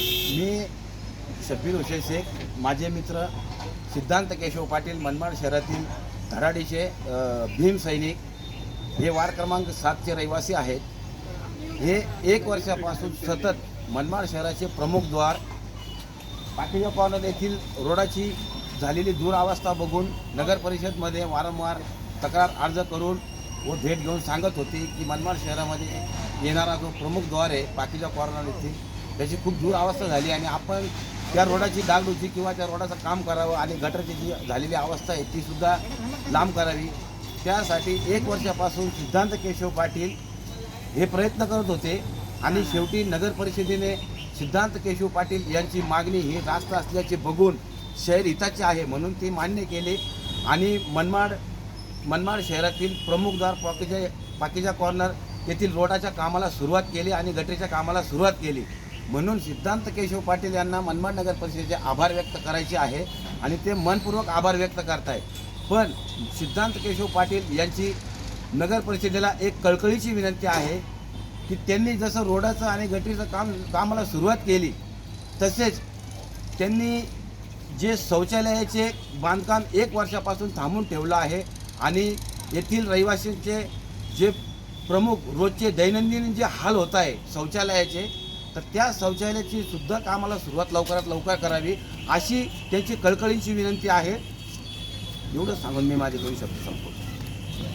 मी शब्बीर हुशेन शेख माझे मित्र सिद्धांत केशव पाटील मनमाड शहरातील धराडीचे भीम सैनिक हे वार्ड क्रमांक सातचे रहिवासी आहेत. हे एक वर्षापासून सतत मनमाड शहराचे प्रमुख द्वार पाटील कॉर्नर येथील रोडाची झालेली दुरावस्था बघून नगर परिषदमध्ये वारंवार तक्रार अर्ज करून व भेट घेऊन सांगत होती की मनमाड शहरामध्ये येणारा जो प्रमुख द्वार आहे पाकिजा कॉर्नर येथील त्याची खूप दूर अवस्था झाली आणि आपण त्या रोडाची डागडुजी किंवा त्या रोडाचं काम करावं आणि गटरची जी झालेली अवस्था आहे तीसुद्धा लांब करावी. त्यासाठी एक वर्षापासून सिद्धांत केशव पाटील हे प्रयत्न करत होते आणि शेवटी नगर परिषदेने सिद्धांत केशव पाटील यांची मागणी ही रास्त असल्याचे बघून शहर हिताचे आहे म्हणून ते मान्य केले आणि मनमाड मनमाड शहरातील प्रमुखद्वार पाकिजा पाकिजा कॉर्नर येथील रोडाच्या कामाला सुरुवात केली आणि गटरीच्या कामाला सुरुवात केली. म्हणून सिद्धांत केशव पाटील यांना मनमाड नगर परिषदेचे आभार व्यक्त करायचे आहे आणि ते मनपूर्वक आभार व्यक्त करतायत. पण सिद्धांत केशव पाटील यांची नगर परिषदेला एक कळकळीची विनंती आहे की त्यांनी जसं रोडाचं आणि गटरीचं काम कामाला सुरुवात केली तसेच त्यांनी जे शौचालयाचे बांधकाम एक वर्षापासून थांबून ठेवलं आहे आणि येथील रहिवासींचे जे प्रमुख रोजचे दैनंदिन जे हाल होत आहे शौचालयाचे तर त्या शौचालयाची सुद्धा कामाला सुरुवात लवकरात लवकर करावी अशी त्यांची कळकळींची विनंती आहे. एवढं सांगून मी माझे दोन शब्द संपवतो.